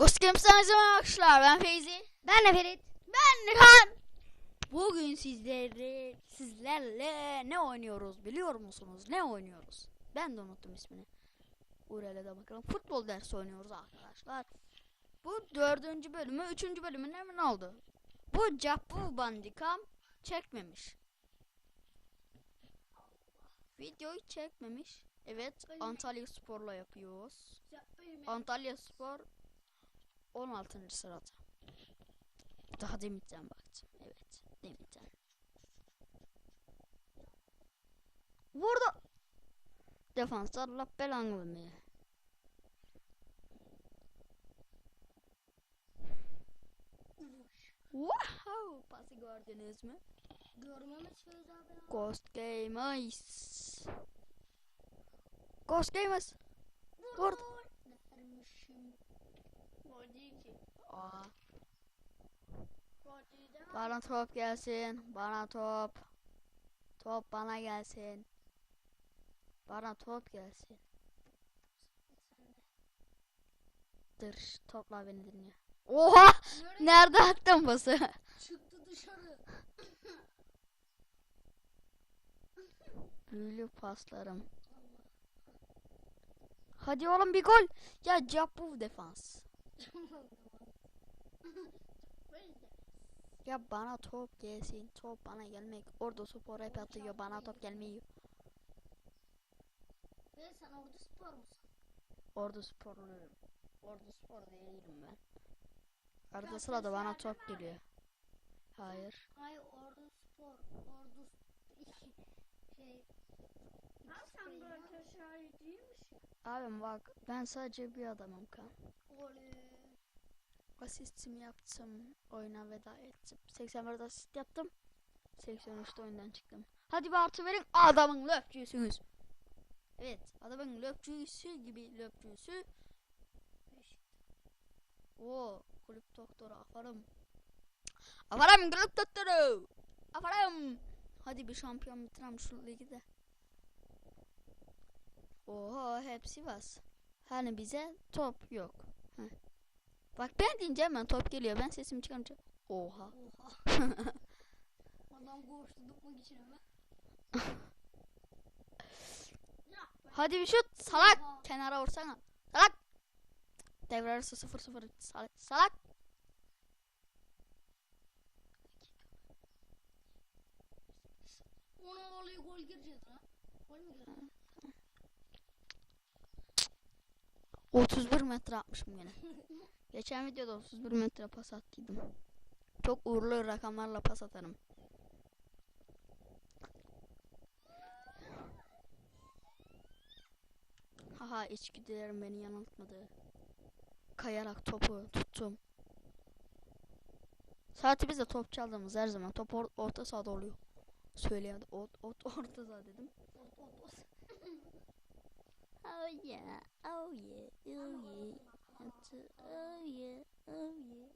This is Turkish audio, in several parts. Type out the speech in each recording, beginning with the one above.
Games'tanızı arkadaşlar ben Feyzi. Ben de Ferit. Ben Nihan. Bugün sizlerle sizlerle ne oynuyoruz biliyor musunuz? Ne oynuyoruz? Ben de unuttum ismini. Buraya da bakalım. Futbol dersi oynuyoruz arkadaşlar. Bu dördüncü bölümü, üçüncü bölümünde mi ne oldu? Bu Japu Bandicam çekmemiş. Videoyu çekmemiş. Evet, Antalya Spor'la yapıyoruz. Antalya Spor 16. sırada. Daha demitten baktım. Evet, demitten. Vurdu. Defans Allah belanı vermeye. Wow, pası gördünüz mü? Görmeme söz abi. Ghost Gamers. Ghost Gamers. Vurdu. Vermişim. Gol değil ki. Aa, Gol değil de. Bana top gelsin. Bana top. Top bana gelsin. Bana top gelsin. Dur, topla beni dinle. Oha! Nerede attın pası? Çıktı dışarı. Büyülü paslarım. Hadi oğlum bir gol. Ya Japu defans. Ya bana top gelsin. Top bana gelmek. Orada spor hep atıyor. Bana top gelmiyor. Ve sen orada spor musun? Orada sporluyum. Orada spor değilim ben. Arada sırada bana top geliyor. Hayır. Hayır orada spor. İki şey. Ha sen böyle şahit değil misin? Abim bak ben sadece bir adamım kan. Golü. Asistimi yaptım. Oyuna veda ettim. 81 asist yaptım. 83'te oyundan çıktım. Hadi bir artı verin. Adamın löpçüsünüz. Evet. Adamın löpçüsü gibi löpçüsü. Oo, kulüp doktoru aferin. Aferin kulüp doktoru. Aferin. Hadi bir şampiyon bitirelim şu ligi de. Oha hepsi var. Hani bize top yok. Heh. Bak ben deyince hemen top geliyor. Ben sesimi çıkarınca. Oha. Oha. Adam koştu tutmak için ama. Hadi bir şut. Salak. Oha. Kenara vursana. Salak. Devre arası 0-0. Salak. Salak. Ona oluyor gol gireceğiz ha. Gol mü gireceğiz? 31 metre atmışım gene. Geçen videoda 31 metre pas attıydım. Çok uğurlu rakamlarla pas atarım. Haha içgüdülerim beni yanıltmadı. Kayarak topu tuttum. Saati biz de top çaldığımız her zaman top or- orta sahada oluyor. Söyleyemedi. Ot, ot, orta saha dedim. Ot, ot, ot. Oh yeah, oh yeah, oh yeah. Oh yeah, oh yeah.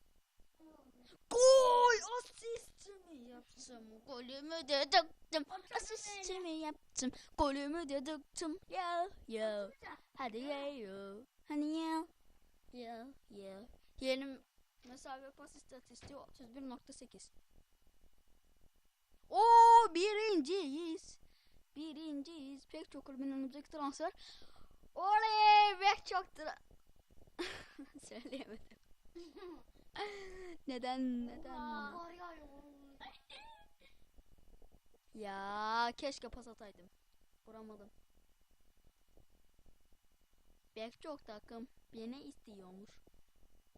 Gol asistimi yaptım. Golümü de döktüm. Asistimi yaptım. Golümü de döktüm. Yo yo. Hadi yo yo. Hadi yo. Yo yo. Yeni mesafe pas istatistiği 31.8. Oo birinciyiz. Birinciyiz. Pek çok kulübün önümüzdeki transfer. Oley pek çok tra... Söyleyemedim. neden neden? Var ya ya. Ya keşke pas ataydım. Vuramadım. Pek çok takım beni istiyormuş.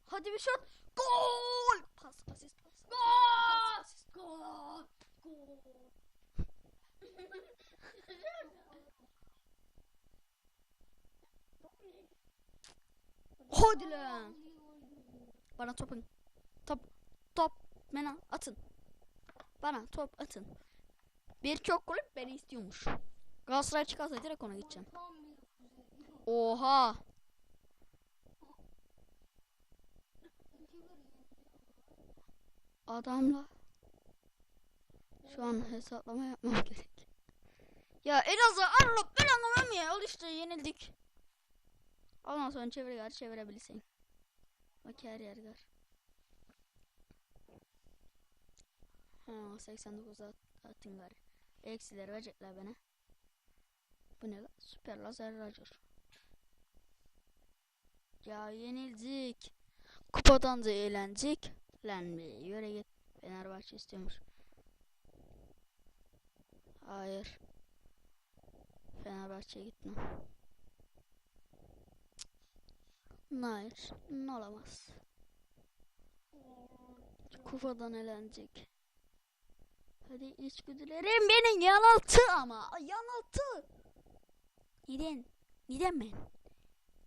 Hadi bir şut. Gol! Pas asist pas. Gol! Asist. Gol! Gol! Hadi. Bana topun. Top. Top. Bana atın. Bana top atın. Birçok kulüp beni istiyormuş. Galatasaray çıkarsa direkt ona gideceğim. Bir. Oha. Adamla. Şu an hesaplama yapmam gerek. Ya en azı Allah ben anlamam ya. Al işte yenildik. Ondan sonra çevir gari çevirebilirsin. Bak her yer gar. Ha 89 at, atın gar. Eksileri verecekler bana. Bu ne lan? Süper lazer racar. Ya yenildik. Kupadan da eğlendik. Lan be yöre git. Fenerbahçe istiyormuş. Hayır. Fenerbahçe'ye gitme. Hayır. Olamaz. Kupadan eğlenecek. Hadi içgüdülerim beni yanılttı ama. Yanılttı. Neden? Neden ben?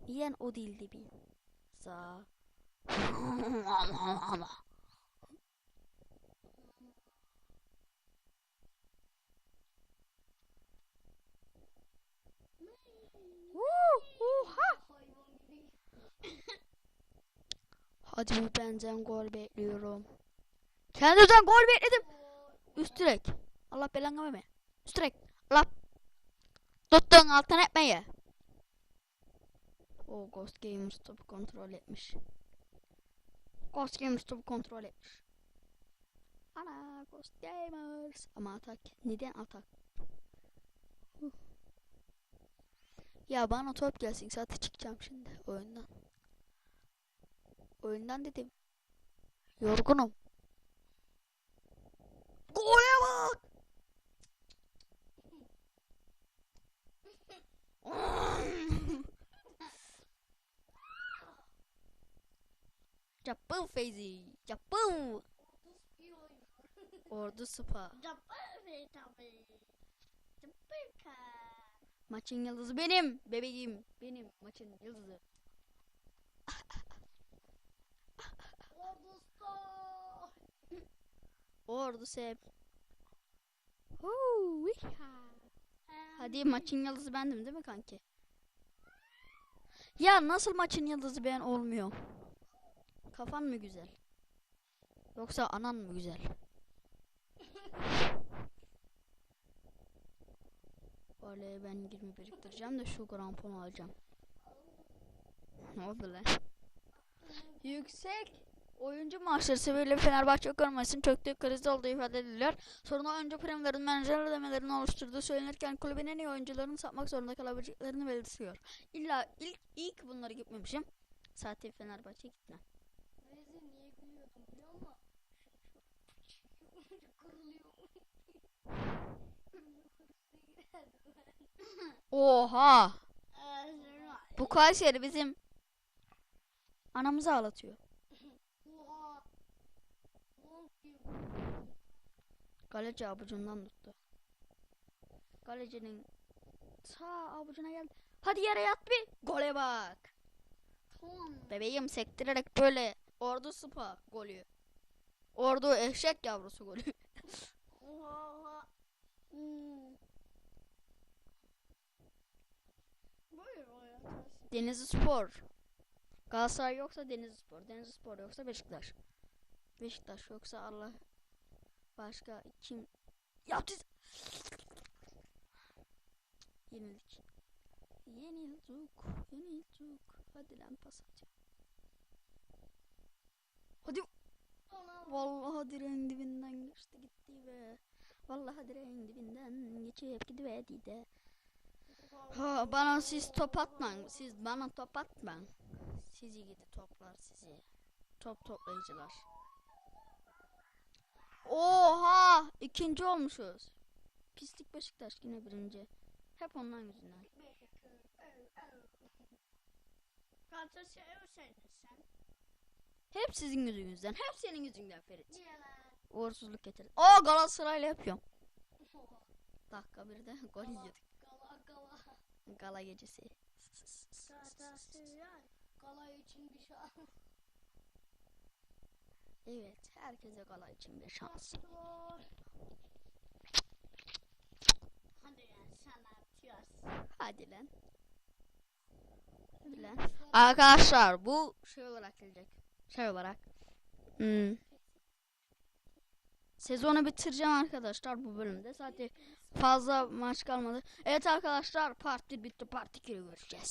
Neden o değildi ben? Sağ. Oha! Hayvan gibi. Hadi bu benden gol bekliyorum. Kendimden gol bekledim. Üst direk. Allah belanı verme. Üst direk. Allah. Tuttun altın etmeyi. O Ghost Gamers topu kontrol etmiş. Ghost Gamers topu kontrol etmiş. Ana Ghost Gamers. Ama atak. Neden atak? Huh. Ya bana top gelsin. Zaten çıkacağım şimdi oyundan. Oyundan dedim. Yorgunum. Gole bak. Capı Feyzi. Oyun. Ordu Spa. Capır be tabii. Ka. Maçın yıldızı benim. Bebeğim. Benim maçın yıldızı. Ordu Sep. Hadi maçın yıldızı bendim değil mi kanki? Ya nasıl maçın yıldızı ben olmuyor? Kafan mı güzel? Yoksa anan mı güzel? Oley ben 20 biriktireceğim de şu kramponu alacağım. Ne oldu lan? Yüksek oyuncu maaşları sebebiyle Fenerbahçe ekonomisinin çöktüğü krizde olduğu ifade ediliyor. Sorun oyuncu primlerin menajer ödemelerini oluşturduğu söylenirken kulübün en iyi oyuncularını satmak zorunda kalabileceklerini belirtiyor. İlla ilk ilk bunları gitmemişim. Zaten Fenerbahçe gitme. Neyse niye gülüyordum biliyor musun? Kırılıyor. Oha! Bu Kayseri bizim anamızı ağlatıyor. Oha. Long gibi. Kaleci avucundan tuttu. Kalecinin sağ avucuna geldi. Hadi yere yat bir. Gole bak. Tamam. Bebeğim sektirerek böyle ordu spa golü. Ordu eşek yavrusu golü. Oha. Hmm. Denizli Spor. Galatasaray yoksa Denizli Spor. Denizli Spor yoksa Beşiktaş. Beşiktaş yoksa Allah başka kim yaptı? Yenildik. Yenildik. Yenildik. Hadi lan pas atacağım. Hadi. Vallahi direğin dibinden geçti gitti be. Vallahi direğin dibinden geçip gidiverdi de. Ha, bana siz top atmayın. Siz bana top atmayın. Sizi gidi toplar sizi. Top toplayıcılar. Oha! ikinci olmuşuz. Pislik Beşiktaş yine birinci. Hep ondan yüzünden. Hep sizin yüzünüzden. Hep senin yüzünden Ferit. Uğursuzluk getirdin. Aa Galatasaray'la yapıyorum. Dakika bir de gol yedik. Gala gala. Gala gecesi. Galatasaray. Gala için bir şans. Evet, herkese gala için bir şans. Hadi ya sen atıyorsun. Hadi lan. Hadi lan. Arkadaşlar bu şey olarak gelecek. Şey olarak. Hmm. Sezonu bitireceğim arkadaşlar bu bölümde. Zaten fazla maç kalmadı. Evet arkadaşlar part 1 bitti. Part 2'de görüşeceğiz.